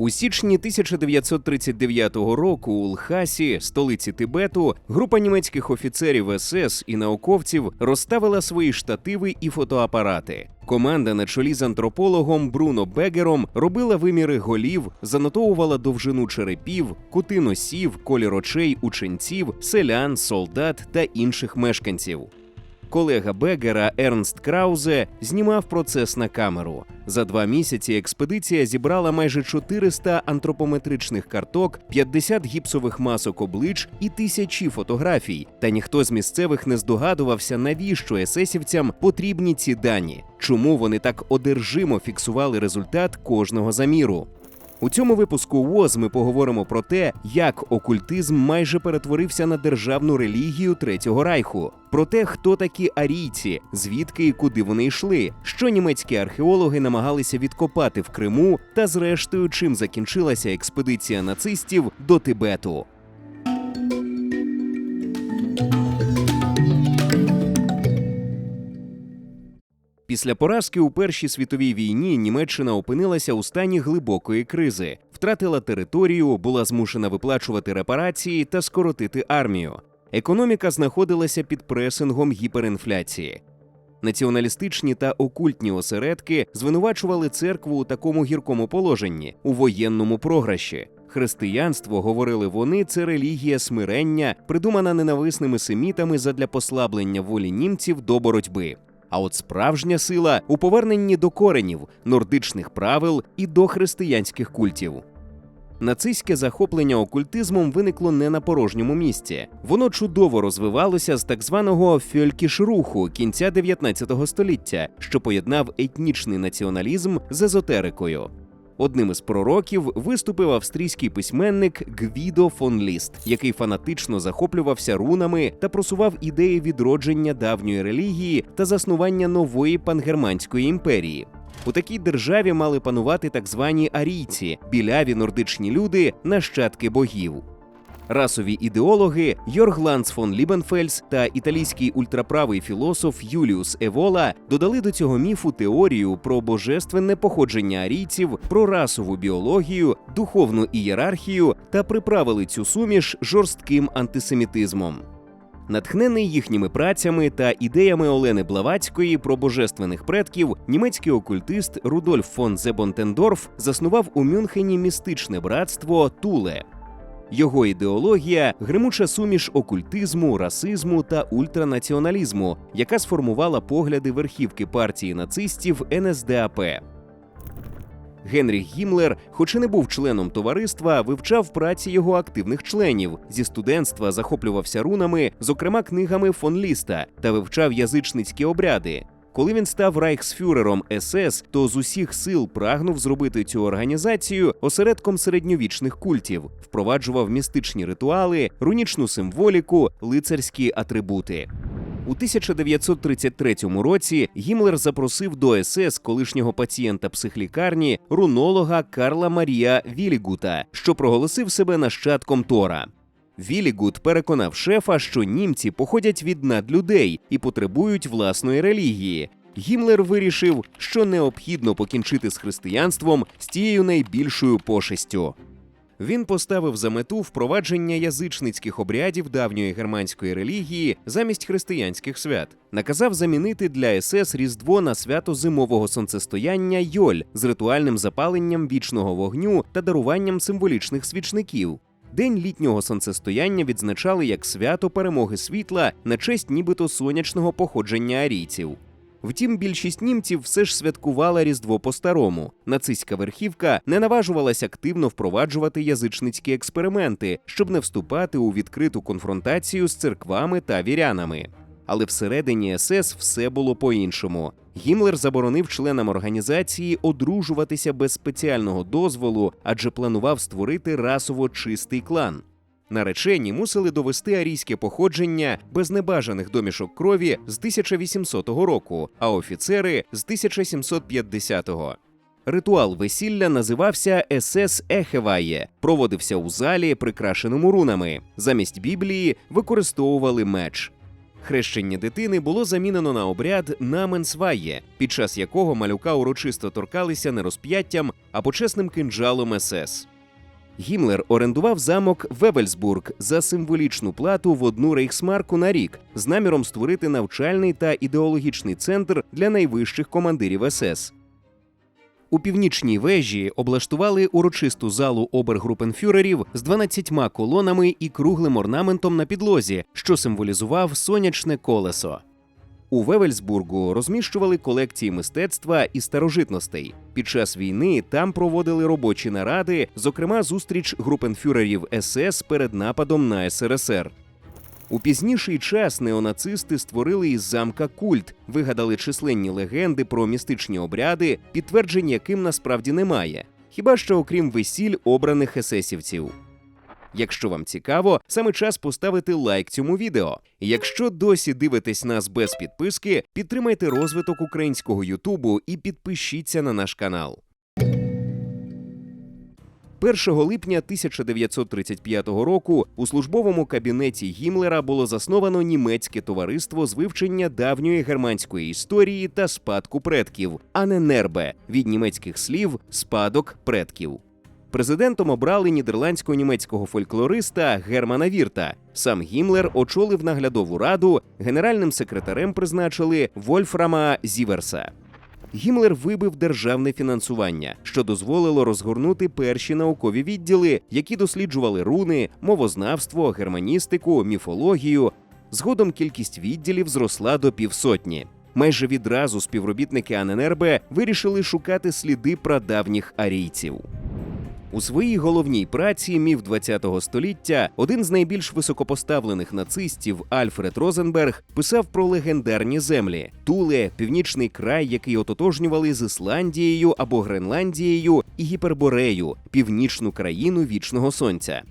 У січні 1939 року у Лхасі, столиці Тибету, група німецьких офіцерів СС і науковців розставила свої штативи і фотоапарати. Команда на чолі з антропологом Бруно Бегером робила виміри голів, занотовувала довжину черепів, кути носів, колір очей ученців, селян, солдат та інших мешканців. Колега Бегера Ернст Краузе знімав процес на камеру. За два місяці експедиція зібрала майже 400 антропометричних карток, 50 гіпсових масок облич і тисячі фотографій. Та ніхто з місцевих не здогадувався, навіщо есесівцям потрібні ці дані, чому вони так одержимо фіксували результат кожного заміру. У цьому випуску ВОЗ ми поговоримо про те, як окультизм майже перетворився на державну релігію Третього Райху, про те, хто такі арійці, звідки і куди вони йшли, що німецькі археологи намагалися відкопати в Криму, та зрештою, чим закінчилася експедиція нацистів до Тибету. Після поразки у Першій світовій війні Німеччина опинилася у стані глибокої кризи, втратила територію, була змушена виплачувати репарації та скоротити армію. Економіка знаходилася під пресингом гіперінфляції. Націоналістичні та окультні осередки звинувачували церкву у такому гіркому положенні у воєнному програші. Християнство, говорили вони, це релігія смирення, придумана ненависними семітами задля послаблення волі німців до боротьби. А от справжня сила у поверненні до коренів, нордичних правил і до християнських культів. Нацистське захоплення окультизмом виникло не на порожньому місці. Воно чудово розвивалося з так званого фьолькіш-руху кінця 19 століття, що поєднав етнічний націоналізм з езотерикою. Одним із пророків виступив австрійський письменник Гвідо фон Ліст, який фанатично захоплювався рунами та просував ідеї відродження давньої релігії та заснування нової пангерманської імперії. У такій державі мали панувати так звані арійці, біляві нордичні люди, нащадки богів. Расові ідеологи Йорг Ланц фон Лібенфельс та італійський ультраправий філософ Юліус Евола додали до цього міфу теорію про божественне походження арійців, про расову біологію, духовну ієрархію та приправили цю суміш жорстким антисемітизмом. Натхнений їхніми працями та ідеями Олени Блаватської про божественних предків, німецький окультист Рудольф фон Зебонтендорф заснував у Мюнхені містичне братство Туле. Його ідеологія гримуча суміш окультизму, расизму та ультранаціоналізму, яка сформувала погляди верхівки партії нацистів НСДАП. Генріх Гімлер, хоч і не був членом товариства, вивчав праці його активних членів. Зі студентства захоплювався рунами, зокрема книгами фон Ліста, та вивчав язичницькі обряди. Коли він став райхсфюрером СС, то з усіх сил прагнув зробити цю організацію осередком середньовічних культів, впроваджував містичні ритуали, рунічну символіку, лицарські атрибути. У 1933 році Гімлер запросив до СС колишнього пацієнта психлікарні рунолога Карла Марія Вілігута, що проголосив себе нащадком Тора. Вілігут переконав шефа, що німці походять від надлюдей і потребують власної релігії. Гімлер вирішив, що необхідно покінчити з християнством з тією найбільшою пошестю. Він поставив за мету впровадження язичницьких обрядів давньої германської релігії замість християнських свят. Наказав замінити для СС Різдво на свято зимового сонцестояння Йоль з ритуальним запаленням вічного вогню та даруванням символічних свічників. День літнього сонцестояння відзначали як свято перемоги світла на честь нібито сонячного походження арійців. Втім, більшість німців все ж святкувала Різдво по-старому. Нацистська верхівка не наважувалась активно впроваджувати язичницькі експерименти, щоб не вступати у відкриту конфронтацію з церквами та вірянами. Але всередині СС все було по-іншому. Гімлер заборонив членам організації одружуватися без спеціального дозволу, адже планував створити расово чистий клан. Наречені мусили довести арійське походження без небажаних домішок крові з 1800 року, а офіцери з 1750-го. Ритуал весілля називався Есес Ехеває, проводився у залі, прикрашеному рунами. Замість Біблії використовували меч. Хрещення дитини було замінено на обряд наменсває, під час якого малюка урочисто торкалися не розп'яттям, а почесним кинджалом СС. Гімлер орендував замок Вевельсбург за символічну плату в одну рейхсмарку на рік з наміром створити навчальний та ідеологічний центр для найвищих командирів СС. У північній вежі облаштували урочисту залу обергрупенфюрерів з 12 колонами і круглим орнаментом на підлозі, що символізував сонячне колесо. У Вевельсбургу розміщували колекції мистецтва і старожитностей. Під час війни там проводили робочі наради, зокрема зустріч групенфюрерів СС перед нападом на СРСР. У пізніший час неонацисти створили із замка культ, вигадали численні легенди про містичні обряди, підтверджень яким насправді немає, хіба що окрім весіль обраних есесівців. Якщо вам цікаво, саме час поставити лайк цьому відео. Якщо досі дивитесь нас без підписки, підтримайте розвиток українського Ютубу і підпишіться на наш канал. 1 липня 1935 року у службовому кабінеті Гімлера було засновано німецьке товариство з вивчення давньої германської історії та спадку предків, а не нербе від німецьких слів спадок предків. Президентом обрали нідерландсько-німецького фольклориста Германа Вірта. Сам Гімлер очолив наглядову раду, генеральним секретарем призначили Вольфрама Зіверса. Гімлер вибив державне фінансування, що дозволило розгорнути перші наукові відділи, які досліджували руни, мовознавство, германістику, міфологію. Згодом кількість відділів зросла до півсотні. Майже відразу співробітники Аненербе вирішили шукати сліди прадавніх арійців. У своїй головній праці міф ХХ століття один з найбільш високопоставлених нацистів Альфред Розенберг писав про легендарні землі Туле, північний край, який ототожнювали з Ісландією або Гренландією і Гіперборею, північну країну вічного сонця.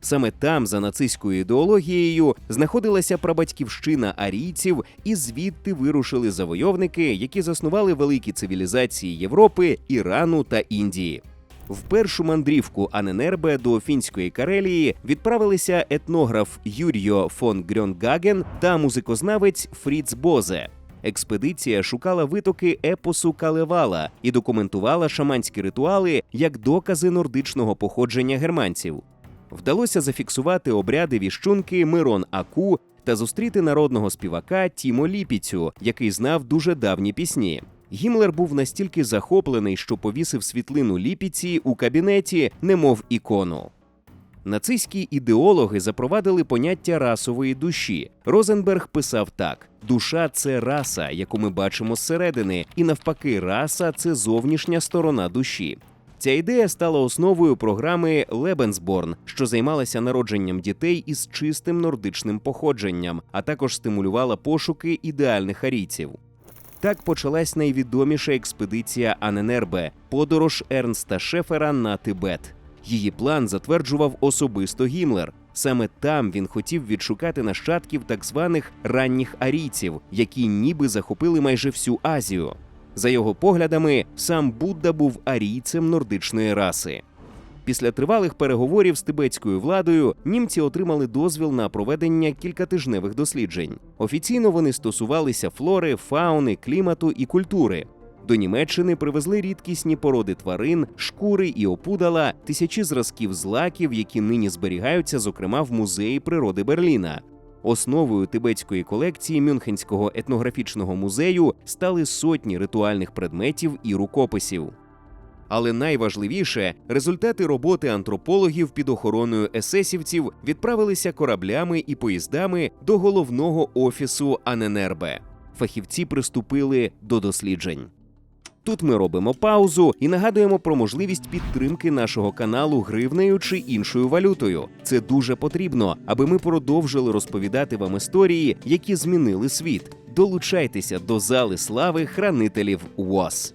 Саме там, за нацистською ідеологією, знаходилася прабатьківщина арійців, і звідти вирушили завойовники, які заснували великі цивілізації Європи, Ірану та Індії. В першу мандрівку Аненербе до фінської Карелії відправилися етнограф Юріо фон Грьонгаген та музикознавець Фріц Бозе. Експедиція шукала витоки епосу Калевала і документувала шаманські ритуали як докази нордичного походження германців. Вдалося зафіксувати обряди віщунки Мирон Аку та зустріти народного співака Тімо Ліпіцю, який знав дуже давні пісні. Гімлер був настільки захоплений, що повісив світлину ліпіці у кабінеті, немов ікону. Нацистські ідеологи запровадили поняття расової душі. Розенберг писав так: душа це раса, яку ми бачимо зсередини, і навпаки, раса це зовнішня сторона душі. Ця ідея стала основою програми Лебенсборн, що займалася народженням дітей із чистим нордичним походженням, а також стимулювала пошуки ідеальних арійців. Так почалась найвідоміша експедиція Аненербе подорож Ернста Шефера на Тибет. Її план затверджував особисто Гімлер. Саме там він хотів відшукати нащадків так званих ранніх арійців, які ніби захопили майже всю Азію. За його поглядами, сам Будда був арійцем нордичної раси. Після тривалих переговорів з тибетською владою німці отримали дозвіл на проведення кількатижневих досліджень. Офіційно вони стосувалися флори, фауни, клімату і культури. До Німеччини привезли рідкісні породи тварин, шкури і опудала, тисячі зразків злаків, які нині зберігаються, зокрема в музеї природи Берліна. Основою тибетської колекції Мюнхенського етнографічного музею стали сотні ритуальних предметів і рукописів. Але найважливіше результати роботи антропологів під охороною есесівців відправилися кораблями і поїздами до головного офісу Аненербе. Фахівці приступили до досліджень. Тут ми робимо паузу і нагадуємо про можливість підтримки нашого каналу гривнею чи іншою валютою. Це дуже потрібно, аби ми продовжили розповідати вам історії, які змінили світ. Долучайтеся до зали слави хранителів УОС.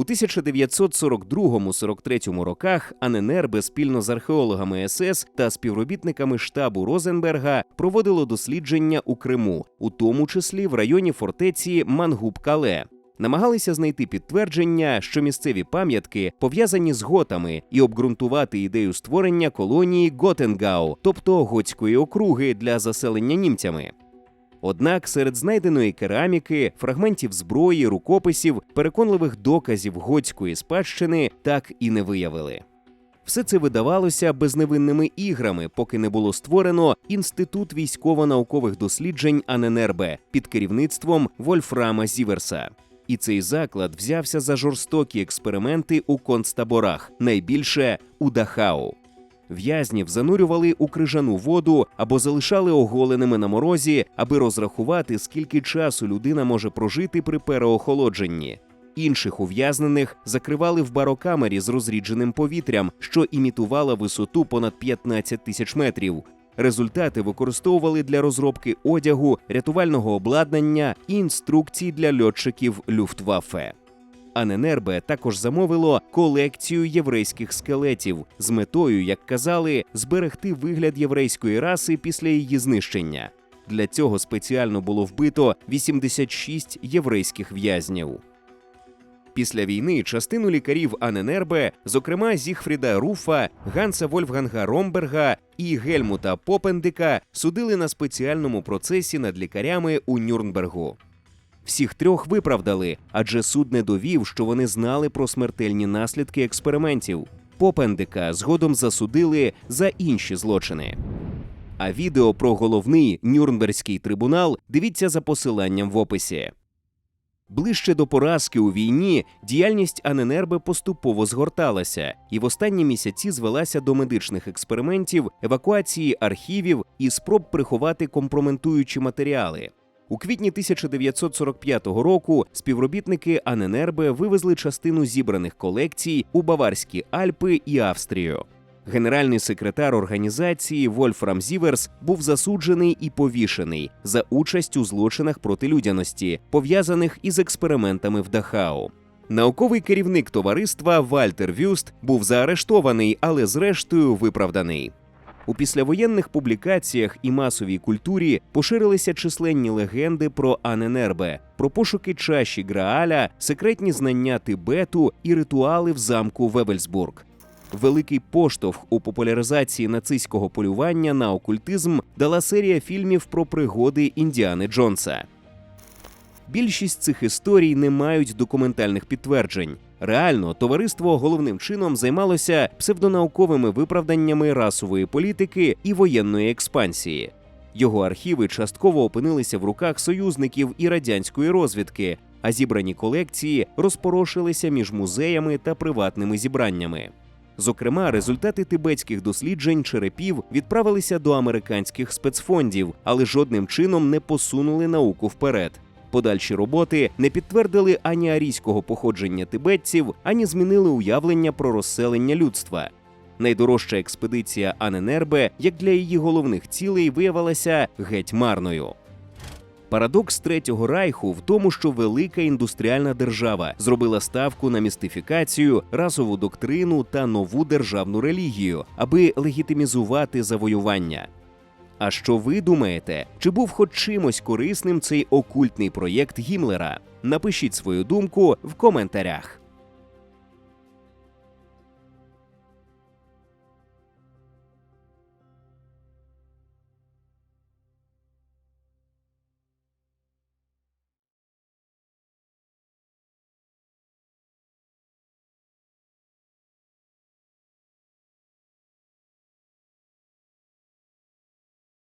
У 1942-43 роках Аненербе спільно з археологами СС та співробітниками штабу Розенберга проводило дослідження у Криму, у тому числі в районі фортеці Мангуб-Кале. Намагалися знайти підтвердження, що місцеві пам'ятки пов'язані з готами, і обґрунтувати ідею створення колонії Готенгау, тобто готської округи для заселення німцями. Однак серед знайденої кераміки, фрагментів зброї, рукописів, переконливих доказів готської спадщини так і не виявили. Все це видавалося безневинними іграми, поки не було створено інститут військово-наукових досліджень Аненербе під керівництвом Вольфрама Зіверса. І цей заклад взявся за жорстокі експерименти у концтаборах, найбільше у Дахау. В'язнів занурювали у крижану воду або залишали оголеними на морозі, аби розрахувати, скільки часу людина може прожити при переохолодженні. Інших ув'язнених закривали в барокамері з розрідженим повітрям, що імітувала висоту понад 15 тисяч метрів. Результати використовували для розробки одягу, рятувального обладнання і інструкцій для льотчиків Люфтваффе. Аненербе також замовило колекцію єврейських скелетів з метою, як казали, зберегти вигляд єврейської раси після її знищення. Для цього спеціально було вбито 86 єврейських в'язнів. Після війни частину лікарів Аненербе, зокрема Зігфріда Руфа, Ганса Вольфганга Ромберга і Гельмута Попендика, судили на спеціальному процесі над лікарями у Нюрнбергу. Всіх трьох виправдали, адже суд не довів, що вони знали про смертельні наслідки експериментів. Попендика згодом засудили за інші злочини. А відео про головний Нюрнберзький трибунал дивіться за посиланням в описі. Ближче до поразки у війні діяльність Аненербе поступово згорталася, і в останні місяці звелася до медичних експериментів, евакуації архівів і спроб приховати компрометуючі матеріали. У квітні 1945 року співробітники Аненербе вивезли частину зібраних колекцій у Баварські Альпи і Австрію. Генеральний секретар організації Вольфрам Зіверс був засуджений і повішений за участь у злочинах проти людяності, пов'язаних із експериментами в Дахау. Науковий керівник товариства Вальтер Вюст був заарештований, але зрештою виправданий. У післявоєнних публікаціях і масовій культурі поширилися численні легенди про Аненербе, про пошуки чаші Грааля, секретні знання Тибету і ритуали в замку Вевельсбург. Великий поштовх у популяризації нацистського полювання на окультизм дала серія фільмів про пригоди Індіани Джонса. Більшість цих історій не мають документальних підтверджень. Реально, товариство головним чином займалося псевдонауковими виправданнями расової політики і воєнної експансії. Його архіви частково опинилися в руках союзників і радянської розвідки, а зібрані колекції розпорошилися між музеями та приватними зібраннями. Зокрема, результати тибетських досліджень черепів відправилися до американських спецфондів, але жодним чином не посунули науку вперед. Подальші роботи не підтвердили ані арійського походження тибетців, ані змінили уявлення про розселення людства. Найдорожча експедиція Аненербе, як для її головних цілей, виявилася геть марною. Парадокс третього райху в тому, що велика індустріальна держава зробила ставку на містифікацію, расову доктрину та нову державну релігію, аби легітимізувати завоювання. А що ви думаєте? Чи був хоч чимось корисним цей окультний проєкт Гімлера? Напишіть свою думку в коментарях.